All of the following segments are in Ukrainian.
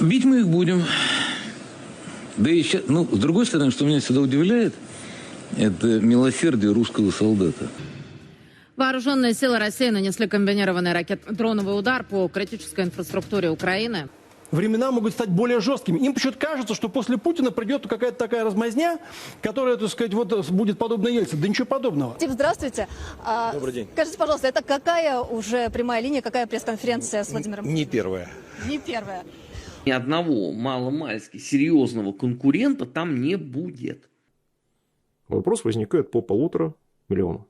Бить мы их будем. Да и ща- ну, с другой стороны, что меня всегда удивляет, это милосердие русского солдата. Вооруженные силы России нанесли комбинированный ракет-дроновый удар по критической инфраструктуре Украины. времена могут стать более жесткими. Им почему-то кажется, что после Путина придет какая-то такая размазня, которая, так сказать, вот будет подобна Ельцину. Да ничего подобного. Тим, здравствуйте. А, Добрый день. Скажите, пожалуйста, это какая уже прямая линия, какая пресс-конференция с Владимиром Не первая. Не первая. Ни одного маломальски серьезного конкурента там не будет. Вопрос возникает по полутора миллионам.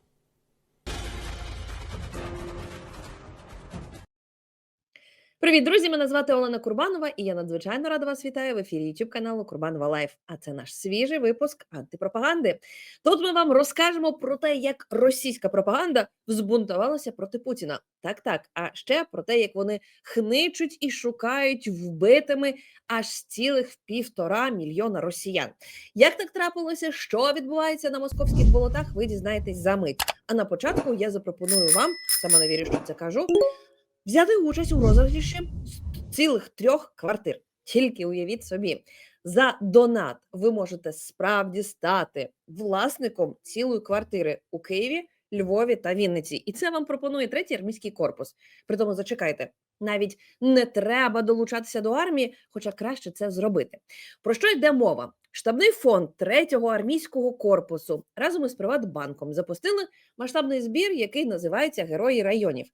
Привіт, друзі! Мене звати Олена Курбанова, і я надзвичайно рада вас вітаю в ефірі YouTube каналу Курбанова Лайф. А це наш свіжий випуск антипропаганди. Тут ми вам розкажемо про те, як російська пропаганда взбунтувалася проти Путіна. Так, так. А ще про те, як вони хничуть і шукають вбитими аж цілих півтора мільйона росіян. Як так трапилося, що відбувається на московських болотах, ви дізнаєтесь за мить. А на початку я запропоную вам, сама не вірю, що це кажу, взяти участь у розіграші цілих трьох квартир. Тільки уявіть собі, за донат ви можете справді стати власником цілої квартири у Києві, Львові та Вінниці. І це вам пропонує третій армійський корпус. Притому зачекайте, навіть не треба долучатися до армії, хоча краще це зробити. Про що йде мова? Штабний фонд третього армійського корпусу разом із Приватбанком запустили масштабний збір, який називається Герої районів.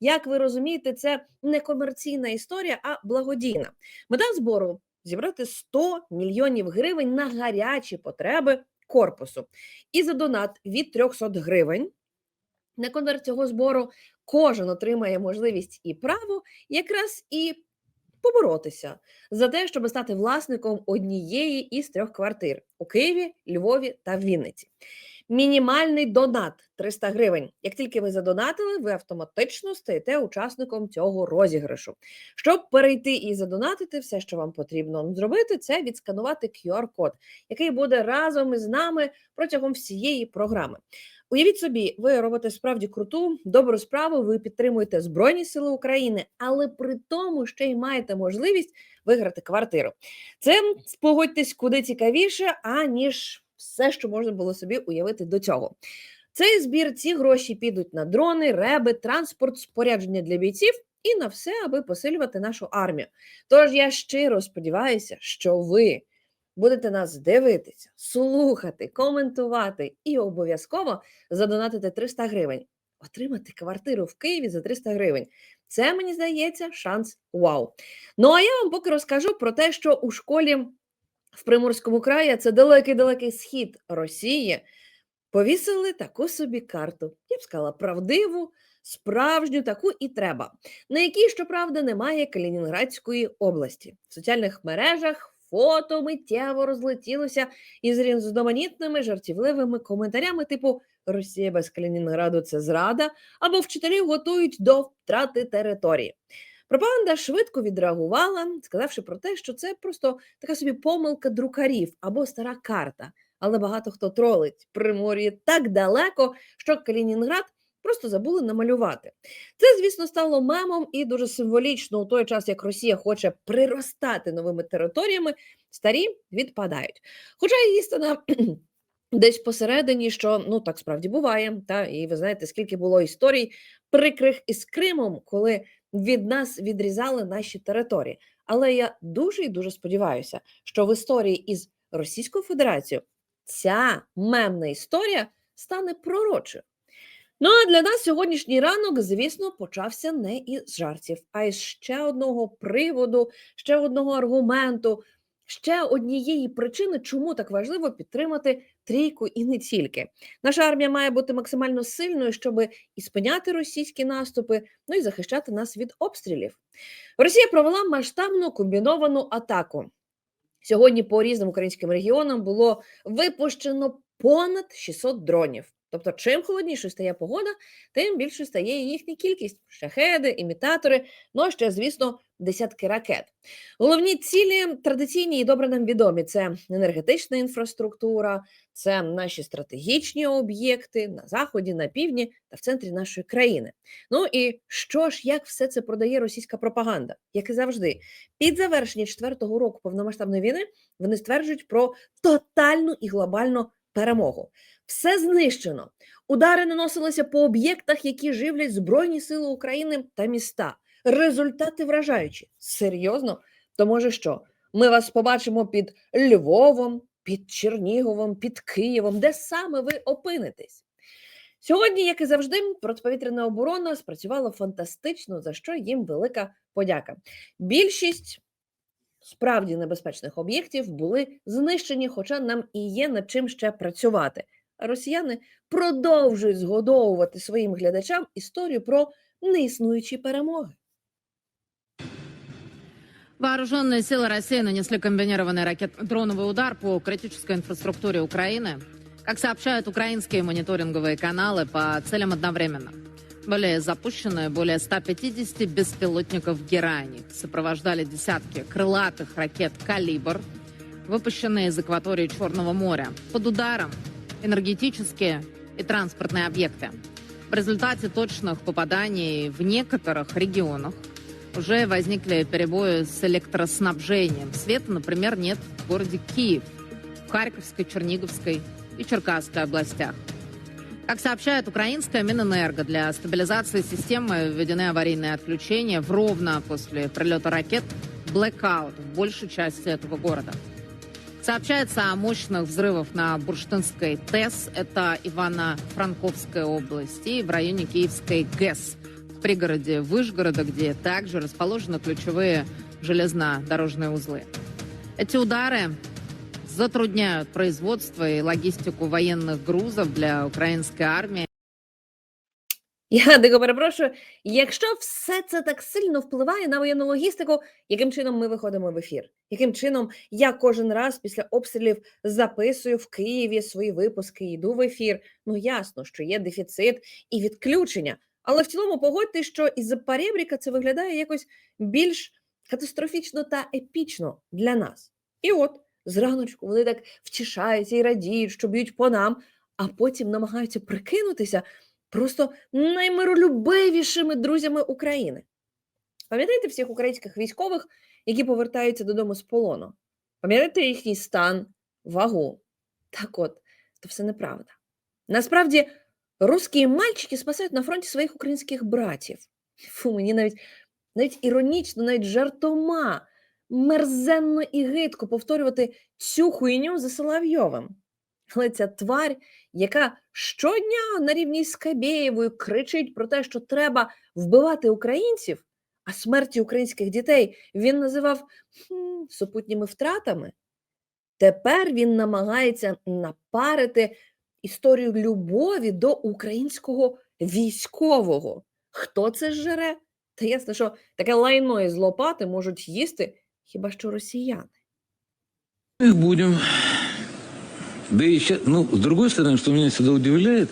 Як ви розумієте, це не комерційна історія, а благодійна. Мета збору зібрати 100 мільйонів гривень на гарячі потреби корпусу. І за донат від 300 гривень на конверт цього збору кожен отримає можливість і право якраз і поборотися за те, щоб стати власником однієї із трьох квартир у Києві, Львові та Вінниці. Мінімальний донат 300 гривень. Як тільки ви задонатили, ви автоматично стаєте учасником цього розіграшу. Щоб перейти і задонатити, все, що вам потрібно зробити, це відсканувати QR-код, який буде разом із нами протягом всієї програми. Уявіть собі, ви робите справді круту, добру справу, ви підтримуєте Збройні Сили України, але при тому ще й маєте можливість виграти квартиру. Це погодьтесь куди цікавіше, аніж все, що можна було собі уявити до цього. Цей збір, ці гроші підуть на дрони, реби, транспорт, спорядження для бійців і на все, аби посилювати нашу армію. Тож я щиро сподіваюся, що ви будете нас дивитися, слухати, коментувати і обов'язково задонатити 300 гривень. Отримати квартиру в Києві за 300 гривень. Це мені здається шанс вау. Ну а я вам поки розкажу про те, що у школі в Приморському краї, це далекий-далекий схід Росії, повісили таку собі карту. Я б сказала, правдиву, справжню таку і треба, на якій, щоправда, немає Калінінградської області. В соціальних мережах фото миттєво розлетілося із різноманітними жартівливими коментарями, типу Росія без Калінінграду це зрада, або вчителів готують до втрати території. Пропаганда швидко відреагувала, сказавши про те, що це просто така собі помилка друкарів або стара карта. Але багато хто тролить Примор'я так далеко, що Калінінград просто забули намалювати. Це, звісно, стало мемом і дуже символічно у той час, як Росія хоче приростати новими територіями, старі відпадають. Хоча істина десь посередині, що ну так справді буває. Та і ви знаєте, скільки було історій прикрих із Кримом, коли від нас відрізали наші території. Але я дуже і дуже сподіваюся, що в історії із Російською Федерацією ця мемна історія стане пророчою. Ну а для нас сьогоднішній ранок, звісно, почався не із жартів, а із ще одного приводу, ще одного аргументу, ще однієї причини, чому так важливо підтримати трійку і не тільки. Наша армія має бути максимально сильною, щоб і спиняти російські наступи, ну і захищати нас від обстрілів. Росія провела масштабну комбіновану атаку. Сьогодні по різним українським регіонам було випущено понад 600 дронів. Тобто, чим холоднішою стає погода, тим більше стає їхня кількість шахеди, імітатори, ну а ще, звісно, десятки ракет. Головні цілі традиційні і добре нам відомі: це енергетична інфраструктура, це наші стратегічні об'єкти на заході, на півдні та в центрі нашої країни. Ну і що ж, як все це продає російська пропаганда? Як і завжди, під завершення четвертого року повномасштабної війни вони стверджують про тотальну і глобальну перемогу. Все знищено. Удари наносилися по об'єктах, які живлять Збройні Сили України та міста. Результати вражаючі. Серйозно? То може що? Ми вас побачимо під Львовом, під Черніговом, під Києвом, де саме ви опинитесь. Сьогодні, як і завжди, протиповітряна оборона спрацювала фантастично, за що їм велика подяка. Більшість справді небезпечних об'єктів були знищені, хоча нам і є над чим ще працювати. А росіяни продовжують згодовувати своїм глядачам історію про неіснуючі перемоги. Вооруженные силы России нанесли комбинированный ракет-дроновый удар по критической инфраструктуре Украины. Как сообщают украинские мониторинговые каналы, по целям одновременно. Были запущены более 150 беспилотников «Герани». Сопровождали десятки крылатых ракет «Калибр», выпущенные из акватории Черного моря. Под ударом энергетические и транспортные объекты. В результате точных попаданий в некоторых регионах уже возникли перебои с электроснабжением. Света, например, нет в городе Киев, в Харьковской, Черниговской и Черкасской областях. Как сообщает украинская Минэнерго, для стабилизации системы введены аварийные отключения в ровно после прилета ракет блэкаут в большей части этого города. Сообщается о мощных взрывах на Бурштинской ТЭС, это Ивано-Франковская область, и в районе Киевской ГЭС, в пригороде Выжгорода, где также расположены ключевые железнодорожные узлы. Эти удары затрудняют производство и логистику военных грузов для украинской армии. Я дико перепрошую, якщо все це так сильно впливає на воєнну логістику, яким чином ми виходимо в ефір? Яким чином я кожен раз після обстрілів записую в Києві свої випуски, йду в ефір? Ну ясно, що є дефіцит і відключення. Але в цілому погодьте, що із перебріка це виглядає якось більш катастрофічно та епічно для нас. І от зраночку вони так втішаються і радіють, що б'ють по нам, а потім намагаються прикинутися просто наймиролюбивішими друзями України. Пам'ятаєте всіх українських військових, які повертаються додому з полону? Пам'ятаєте їхній стан, вагу? Так от, то все неправда. Насправді, русські мальчики спасають на фронті своїх українських братів. Фу, мені навіть, навіть іронічно, навіть жартома, мерзенно і гидко повторювати цю хуйню за Соловйовим. Але ця тварь, яка щодня на рівні з Скабєєвою кричить про те, що треба вбивати українців, а смерті українських дітей він називав хм, супутніми втратами. Тепер він намагається напарити історію любові до українського військового. Хто це жере? Та ясно, що таке лайно із лопати можуть їсти хіба що росіяни. Их будем. Да и ща- ну, с другой стороны, что меня всегда удивляет,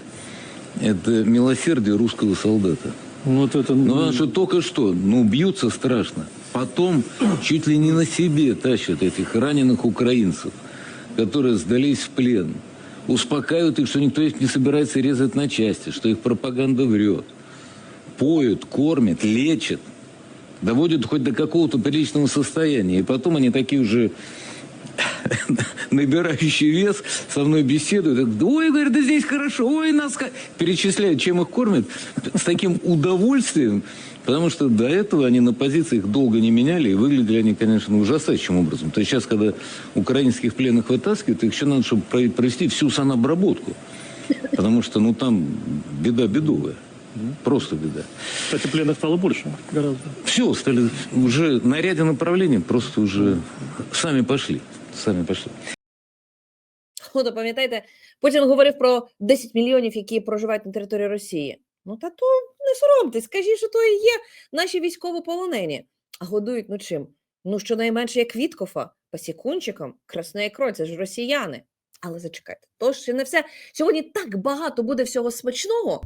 это милосердие русского солдата. Вот это... Ну, потому что только что, ну, бьются страшно. Потом чуть ли не на себе тащат этих раненых украинцев, которые сдались в плен. Успокаивают их, что никто их не собирается резать на части, что их пропаганда врет. Поют, кормят, лечат. Доводят хоть до какого-то приличного состояния. И потом они такие уже набирающий вес, со мной беседуют. Ой, говорят, да здесь хорошо, ой, нас... ка-». Перечисляют, чем их кормят, с таким удовольствием, потому что до этого они на позициях долго не меняли, и выглядели они, конечно, ужасающим образом. То есть сейчас, когда украинских пленных вытаскивают, их еще надо, чтобы про- провести всю санобработку. Потому что, ну, там беда бедовая. Просто беда. Кстати, пленных стало больше гораздо. Все, стали уже на ряде направлений просто уже сами пошли. Сами пошли. Ну, то пам'ятаєте, Путін говорив про 10 мільйонів, які проживають на території Росії. Ну та то не соромтесь, скажіть, що то і є наші військовополонені. А годують ну чим? Ну, щонайменше як Віткофа, пасікунчиком, красне кров, це ж росіяни. Але зачекайте, то ще не все. Сьогодні так багато буде всього смачного,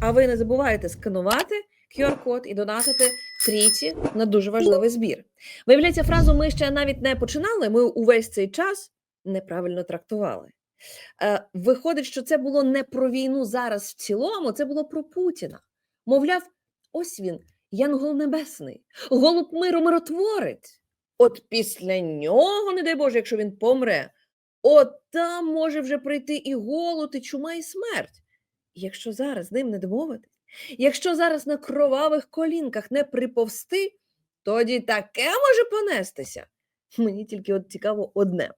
а ви не забуваєте сканувати QR-код і донатити трійці на дуже важливий збір. Виявляється, фразу ми ще навіть не починали. Ми увесь цей час неправильно трактували. Е, виходить, що це було не про війну зараз в цілому, це було про Путіна. Мовляв, ось він, Янгол Небесний, голуб миру миротворець. От після нього, не дай Боже, якщо він помре, от там може вже прийти і голод, і чума, і смерть. Якщо зараз ним не домовитись, якщо зараз на кровавих колінках не приповсти, тоді таке може понестися. Мені тільки от цікаво одне.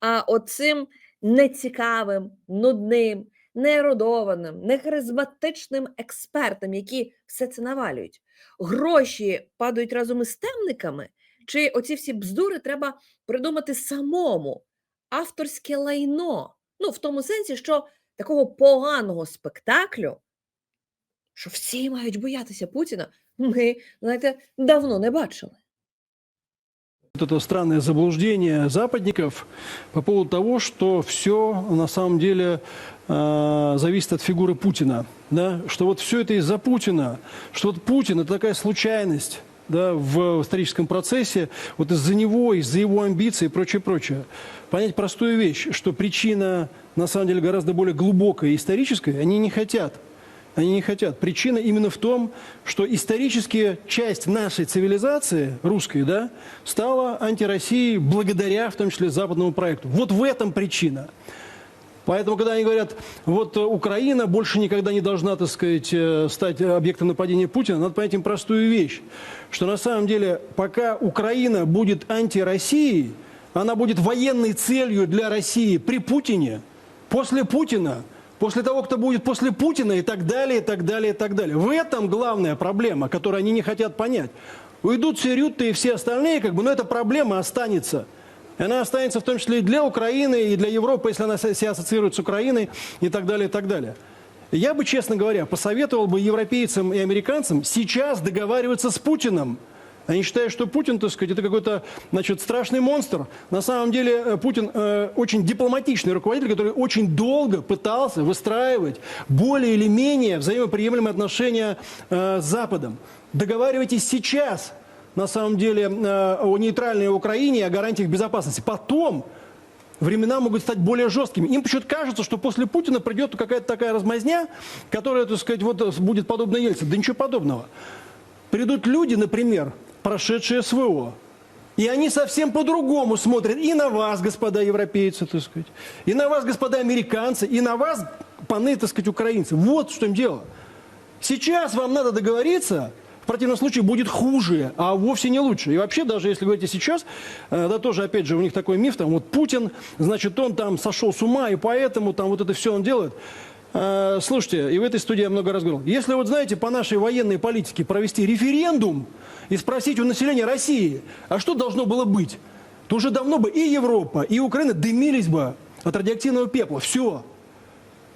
А оцим нецікавим, нудним, неерудованим, нехаризматичним експертам, які все це навалюють, гроші падають разом із темниками, чи оці всі бздури треба придумати самому авторське лайно. Ну, в тому сенсі, що такого поганого спектаклю, що всі мають боятися Путіна, ми, знаєте, давно не бачили. Вот это странное заблуждение западников по поводу того, что все на самом деле э, зависит от фигуры Путина. Да? Что вот все это из-за Путина, что вот Путин это такая случайность да, в историческом процессе, вот из-за него, из-за его амбиций и прочее, прочее. Понять простую вещь, что причина на самом деле гораздо более глубокая и историческая, они не хотят они не хотят. Причина именно в том, что исторически часть нашей цивилизации, русской, да, стала антироссией благодаря, в том числе, западному проекту. Вот в этом причина. Поэтому, когда они говорят, вот э, Украина больше никогда не должна, так сказать, э, стать объектом нападения Путина, надо понять им простую вещь, что на самом деле, пока Украина будет антироссией, она будет военной целью для России при Путине, после Путина – после того, кто будет после Путина и так далее, и так далее, и так далее. В этом главная проблема, которую они не хотят понять. Уйдут все Рютты и все остальные, как бы, но эта проблема останется. И она останется в том числе и для Украины, и для Европы, если она себя ассоциирует с Украиной, и так далее, и так далее. Я бы, честно говоря, посоветовал бы европейцам и американцам сейчас договариваться с Путиным. Они считают, что Путин, так сказать, это какой-то, значит, страшный монстр. На самом деле э, Путин э, очень дипломатичный руководитель, который очень долго пытался выстраивать более или менее взаимоприемлемые отношения э, с Западом. Договаривайтесь сейчас, на самом деле, э, о нейтральной Украине о гарантиях безопасности. Потом времена могут стать более жесткими. Им почему-то кажется, что после Путина придет какая-то такая размазня, которая, так сказать, вот э, будет подобна Ельцину. Да ничего подобного. Придут люди, например, прошедшие СВО. И они совсем по-другому смотрят и на вас, господа европейцы, так сказать, и на вас, господа американцы, и на вас, паны, так сказать, украинцы. Вот в чем дело. Сейчас вам надо договориться, в противном случае будет хуже, а вовсе не лучше. И вообще, даже если говорите сейчас, э, да тоже, опять же, у них такой миф, там, вот Путин, значит, он там сошел с ума, и поэтому там вот это все он делает. Э, Слушайте, и в этой студии я много раз говорил, если вот, знаете, по нашей военной политике провести референдум и спросить у населения России, а что должно было быть, то уже давно бы и Европа, и Украина дымились бы от радиоактивного пепла. Все.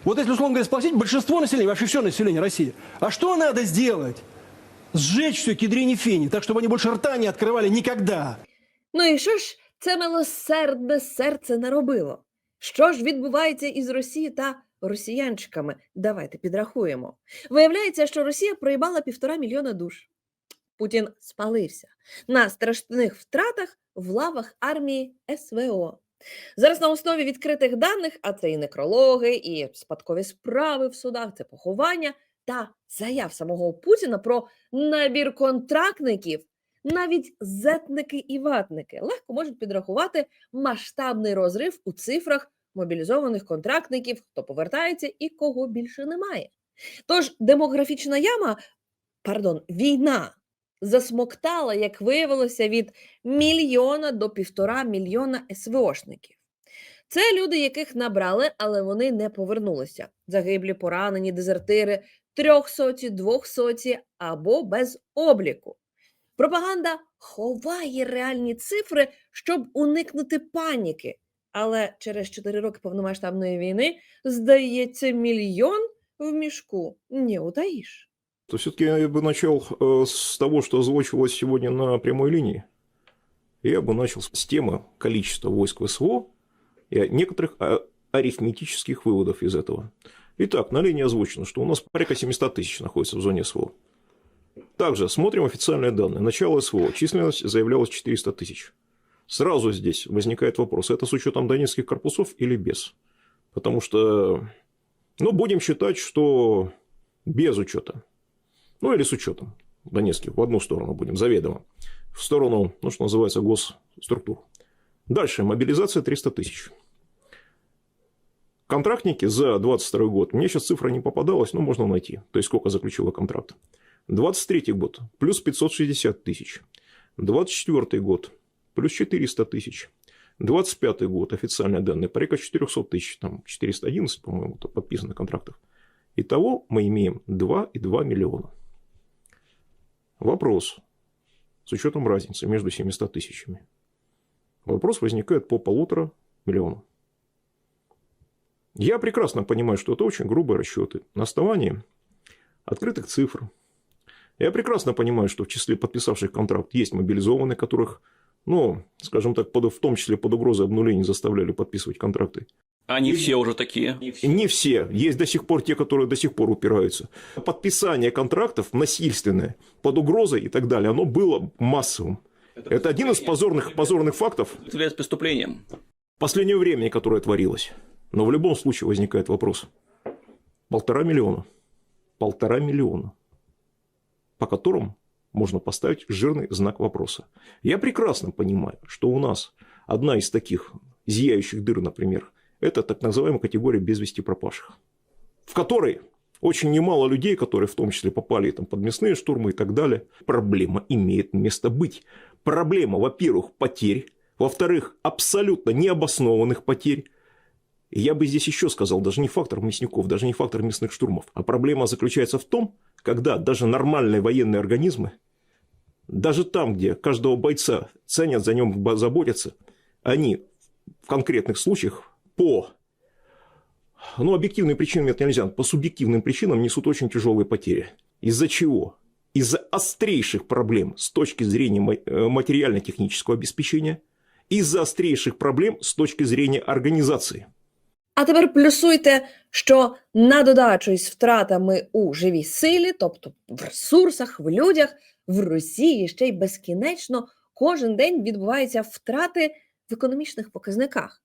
Вот если, условно говоря, спросить большинство населения, вообще все население России, а что надо сделать? Сжечь все кедрени фени, так чтобы они больше рта не открывали никогда. Ну і що ж це милосердне серце наробило? Що ж відбувається із Росією та росіянчиками? Давайте підрахуємо. Виявляється, що Росія проїбала півтора мільйона душ. Путін спалився на страшних втратах в лавах армії СВО. Зараз на основі відкритих даних, а це і некрологи, і спадкові справи в судах, це поховання та заяв самого Путіна про набір контрактників, навіть зетники і ватники легко можуть підрахувати масштабний розрив у цифрах мобілізованих контрактників, хто повертається і кого більше немає. Тож демографічна яма, пардон, війна засмоктала, як виявилося, від мільйона до півтора мільйона СВОшників. Це люди, яких набрали, але вони не повернулися. Загиблі, поранені, дезертири, трьохсоті, двохсоті або без обліку. Пропаганда ховає реальні цифри, щоб уникнути паніки. Але через 4 роки повномасштабної війни, здається, мільйон в мішку не утаїш. То все-таки я бы начал э, с того, что озвучивалось сегодня на прямой линии. Я бы начал с темы количества войск ВСВО и некоторых а, арифметических выводов из этого. Итак, на линии озвучено, что у нас порядка 700 тысяч находится в зоне СВО. Также смотрим официальные данные. Начало СВО. Численность заявлялась 400 тысяч. Сразу здесь возникает вопрос, это с учетом донецких корпусов или без? Потому что, ну, будем считать, что без учета. Ну, или с учетом донецких. В одну сторону будем, заведомо. В сторону, ну, что называется, госструктур. Дальше. Мобилизация 300 тысяч. Контрактники за 22 год, мне сейчас цифра не попадалась, но можно найти. То есть, сколько заключило контракт. 23 год, плюс 560 тысяч. 24 год, плюс 400 тысяч. 25 год, официальные данные, порядка 400 тысяч, там 411, по-моему, подписано контрактов. Итого мы имеем 2,2 миллиона. Вопрос, с учетом разницы между 700 тысячами. Вопрос возникает по полутора миллионам. Я прекрасно понимаю, что это очень грубые расчеты. На основании открытых цифр. Я прекрасно понимаю, что в числе подписавших контракт есть мобилизованные, которых, ну, скажем так, под, в том числе под угрозой обнуления заставляли подписывать контракты. Они все уже такие. И не все. Есть до сих пор те, которые до сих пор упираются. Подписание контрактов насильственное, под угрозой и так далее, оно было массовым. Это один из позорных, позорных фактов Это является преступлением. последнего времени, которое творилось. Но в любом случае возникает вопрос. Полтора миллиона. Полтора миллиона. По которым можно поставить жирный знак вопроса. Я прекрасно понимаю, что у нас одна из таких зияющих дыр, например, это так называемая категория без вести пропавших. В которой очень немало людей, которые в том числе попали там, под мясные штурмы и так далее, проблема имеет место быть. Проблема, во-первых, потерь, во-вторых, абсолютно необоснованных потерь, я бы здесь еще сказал, даже не фактор мясников, даже не фактор мясных штурмов, а проблема заключается в том, когда даже нормальные военные организмы, даже там, где каждого бойца ценят, за нем заботятся, они в конкретных случаях по ну, объективным причинам это нельзя, по субъективным причинам несут очень тяжелые потери. Из-за чего? Из-за острейших проблем с точки зрения э, материально-технического обеспечения, из-за острейших проблем с точки зрения организации. А тепер плюсуйте, що на додачу із втратами у живій силі, тобто в ресурсах, в людях, в Росії ще й безкінечно кожен день відбуваються втрати в економічних показниках.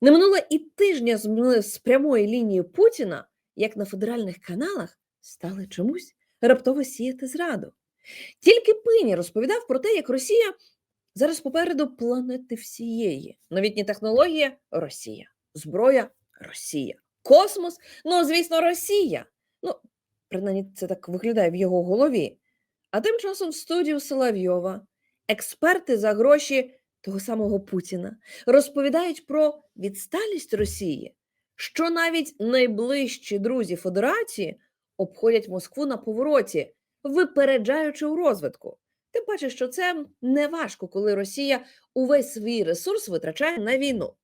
Не минуло і тижня з прямої лінії Путіна, як на федеральних каналах стали чомусь раптово сіяти зраду. Тільки Пині розповідав про те, як Росія зараз попереду планети всієї. Новітні технології Росія, зброя Росія, космос, ну, звісно, Росія. Ну, принаймні, це так виглядає в його голові. А тим часом в студію Соловйова експерти за гроші того самого Путіна розповідають про відсталість Росії, що навіть найближчі друзі Федерації обходять Москву на повороті, випереджаючи у розвитку. Тим паче, що це не важко, коли Росія увесь свій ресурс витрачає на війну.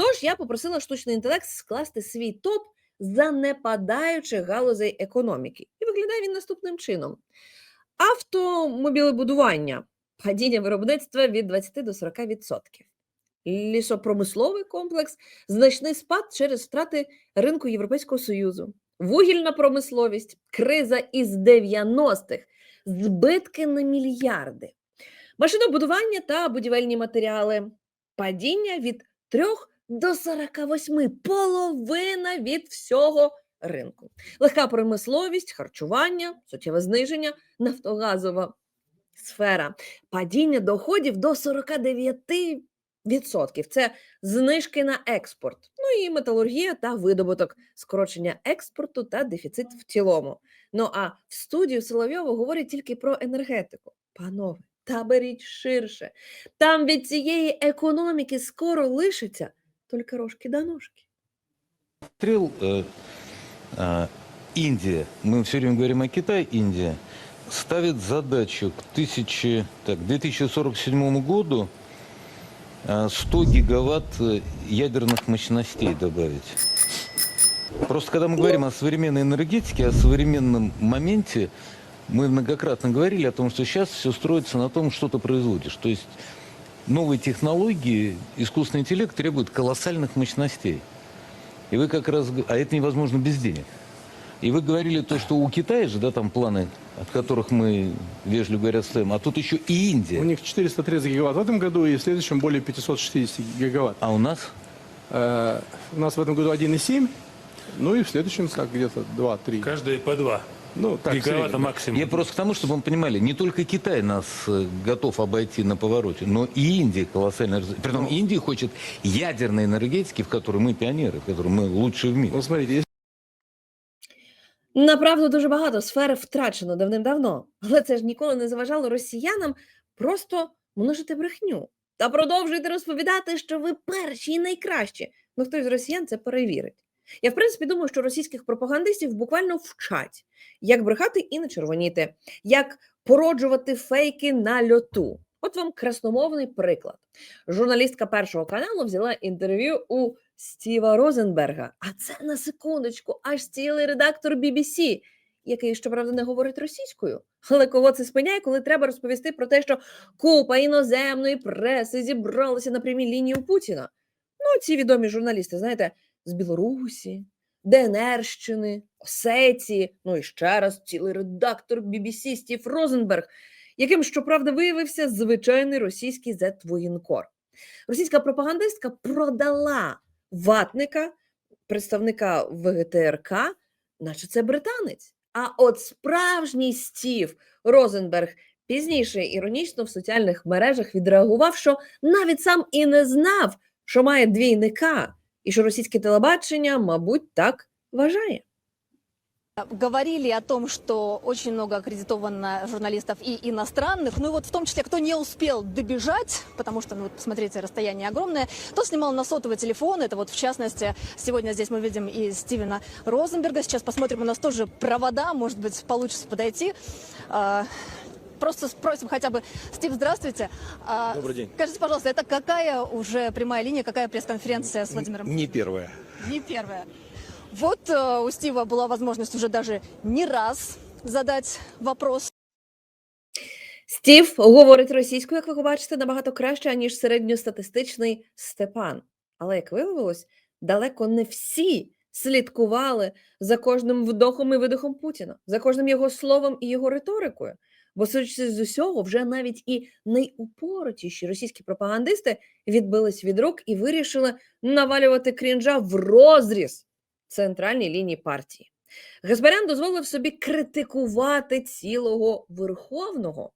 Тож я попросила штучний інтелект скласти свій топ занепадаючих галузей економіки. І виглядає він наступним чином: автомобілебудування, падіння виробництва від 20 до 40%. Лісопромисловий комплекс, значний спад через втрати ринку Європейського Союзу, вугільна промисловість, криза із 90-х, збитки на мільярди, машинобудування та будівельні матеріали, падіння від 3 до 48, половина від всього ринку. Легка промисловість, харчування, суттєве зниження, нафтогазова сфера, падіння доходів до 49%. Це знижки на експорт, ну і металургія та видобуток, скорочення експорту та дефіцит в цілому. Ну а в студію Соловйова говорять тільки про енергетику. Панове, та беріть ширше. Там від цієї економіки скоро лишиться тільки рожки до ножки. Стрел э, а, Индия, мы все время говорим о Китае, Индия, ставит задачу к 1000, так, 2047 году а, 100 гигаватт э, ядерных мощностей добавить. Просто когда мы говорим о современной энергетике, о современном моменте, мы многократно говорили о том, что сейчас все строится на том, что ты производишь. То есть новые технологии, искусственный интеллект требует колоссальных мощностей. И вы как раз, а это невозможно без денег. И вы говорили то, что у Китая же, да, там планы, от которых мы, вежливо говоря, отстаем, а тут еще и Индия. У них 430 гигаватт в этом году и в следующем более 560 гигаватт. А у нас? Э, у нас в этом году 1,7, ну и в следующем так где-то 2-3. Каждые по два. Ну, так, в Гигаватта среднем. максимум. Я просто к тому, чтобы вы понимали, не только Китай нас э, готов обойти на повороте, но и Индия колоссально... раз- Притом Индия хочет ядерной энергетики, в которой мы пионеры, в которой мы лучшие в мире. Ну, смотрите, если Направду дуже багато сфер втрачено давним-давно, але це ж ніколи не заважало росіянам просто множити брехню та продовжуйте розповідати, що ви перші і найкращі. Ну хтось з росіян це перевірить. Я в принципі думаю, що російських пропагандистів буквально вчать, як брехати і не червоніти, як породжувати фейки на льоту. От вам красномовний приклад. Журналістка першого каналу взяла інтерв'ю у Стіва Розенберга. А це на секундочку, аж цілий редактор BBC, який, щоправда, не говорить російською. Але кого це спиняє, коли треба розповісти про те, що купа іноземної преси зібралася на прямій лінії у Путіна. Ну, ці відомі журналісти, знаєте, з Білорусі, ДНРщини, Осетії, ну і ще раз цілий редактор BBC Стів Розенберг, яким, щоправда, виявився звичайний російський зет-воєнкор. Російська пропагандистка продала ватника, представника ВГТРК, наче це британець. А от справжній Стів Розенберг пізніше іронічно в соціальних мережах відреагував, що навіть сам і не знав, що має двійника, і що російське телебачення, мабуть, так вважає. Говорили о том, что очень много аккредитовано журналистов и иностранных, ну и вот в том числе, кто не успел добежать, потому что, ну вот посмотрите, расстояние огромное, то снимал на сотовый телефон, это вот в частности, сегодня здесь мы видим и Стивена Розенберга, сейчас посмотрим, у нас тоже провода, может быть, получится подойти. А, Просто спросим хотя бы, Стив, здравствуйте. А, Добрый день. Скажите, пожалуйста, это какая уже прямая линия, какая пресс-конференция с Владимиром Не первая. не первая. Вот э, у Стива была возможность уже даже не раз задать вопрос. Стів говорить російською, як ви бачите, набагато краще, ніж середньостатистичний Степан. Але, як виявилось, далеко не всі слідкували за кожним вдохом і видохом Путіна, за кожним його словом і його риторикою. Бо, судячи з усього, вже навіть і найупоротіші російські пропагандисти відбились від рук і вирішили навалювати крінжа в розріз центральній лінії партії. Гаспарян дозволив собі критикувати цілого верховного.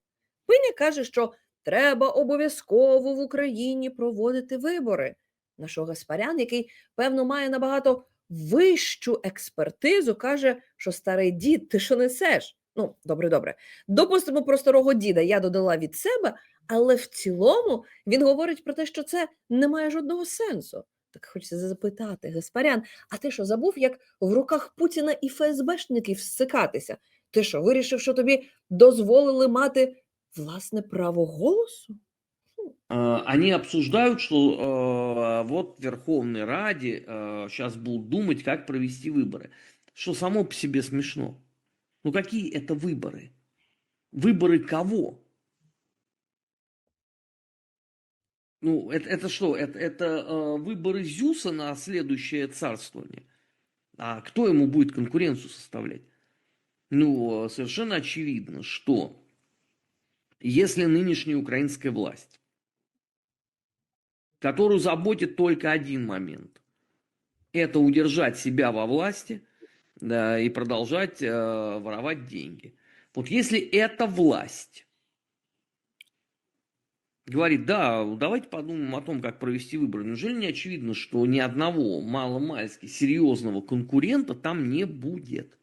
Пиня каже, що треба обов'язково в Україні проводити вибори. На що Гаспарян, який, певно, має набагато вищу експертизу, каже, що старий дід, ти що несеш? Ну, добре, добре. Допустимо, про старого діда я додала від себе, але в цілому він говорить про те, що це не має жодного сенсу. Так хочеться запитати, Гаспарян, а ти що забув, як в руках Путіна і ФСБшників всикатися? Ти що, вирішив, що тобі дозволили мати власне право голосу? Э, Они обсуждают, что э, вот в Верховной Раде сейчас будут думать, как провести выборы. Что само по себе смешно. Ну какие это выборы? Выборы кого? Ну, это, это что? Это, это э, выборы Зюса на следующее царствование. А кто ему будет конкуренцию составлять? Ну, э, совершенно очевидно, что если нынешняя украинская власть, которую заботит только один момент, это удержать себя во власти да, и продолжать э, воровать деньги. Вот если эта власть говорит, да, давайте подумаем о том, как провести выборы, неужели не очевидно, что ни одного маломальски серьезного конкурента там не будет?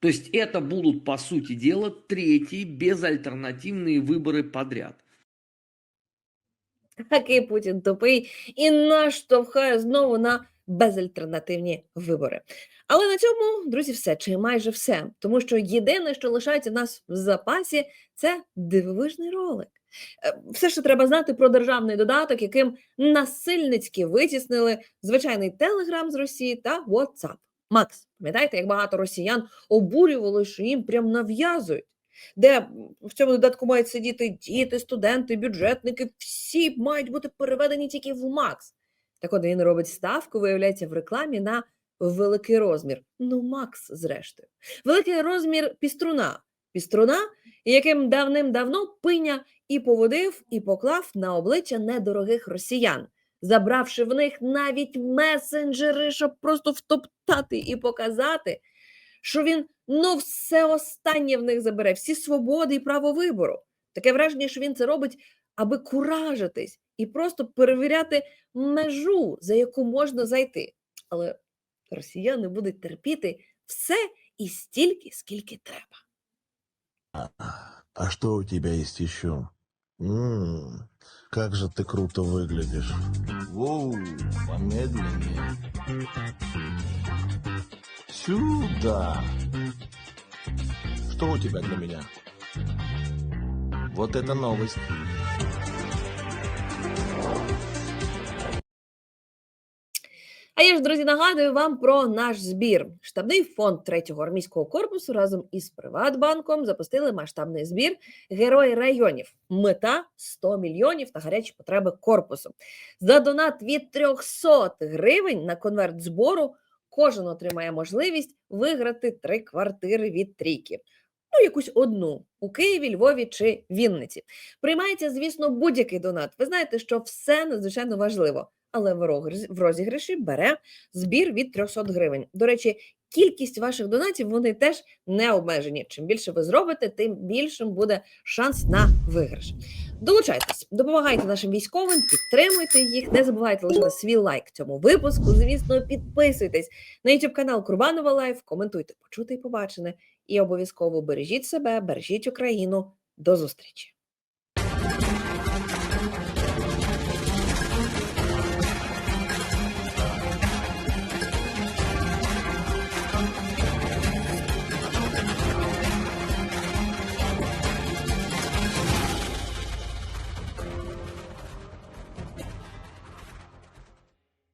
То есть это будут, по сути дела, третьи безальтернативные выборы подряд. Такий Путін тупий і наштовхає знову на безальтернативні вибори. Але на цьому, друзі, все чи майже все. Тому що єдине, що лишається в нас в запасі, це дивовижний ролик. Е, Все, що треба знати про державний додаток, яким насильницьки витіснили звичайний Телеграм з Росії та WhatsApp. Макс, пам'ятаєте, як багато росіян обурювали, що їм прям нав'язують? де в цьому додатку мають сидіти діти, студенти, бюджетники, всі мають бути переведені тільки в Макс. Так от він робить ставку, виявляється, в рекламі на великий розмір. Ну, Макс, зрештою. Великий розмір піструна. Піструна, яким давним-давно пиня і поводив, і поклав на обличчя недорогих росіян, забравши в них навіть месенджери, щоб просто втоптати і показати, що він ну все останнє в них забере, всі свободи і право вибору. Таке враження, що він це робить, аби куражитись і просто перевіряти межу, за яку можна зайти. Але росіяни будуть терпіти все і стільки, скільки треба. А что у тебя есть еще? М, как же ты круто выглядишь. Воу, помедленнее. Сюда. Что у тебя для меня? Вот это новость. А я ж, друзі, нагадую вам про наш збір. Штабний фонд 3-го армійського корпусу разом із Приватбанком запустили масштабний збір Герої районів. Мета 100 мільйонів на гарячі потреби корпусу. За донат від 300 гривень на конверт збору кожен отримає можливість виграти три квартири від трійки. Ну, якусь одну у Києві, Львові чи Вінниці. Приймається, звісно, будь-який донат. Ви знаєте, що все надзвичайно важливо, але в розіграш- в розіграші бере збір від 300 гривень. До речі, кількість ваших донатів вони теж не обмежені. Чим більше ви зробите, тим більшим буде шанс на виграш. Долучайтесь, допомагайте нашим військовим, підтримуйте їх. Не забувайте лишити свій лайк цьому випуску. Звісно, підписуйтесь на YouTube канал Курбанова Лайф, коментуйте, почути і побачене. І обов'язково бережіть себе, бережіть Україну. До зустрічі!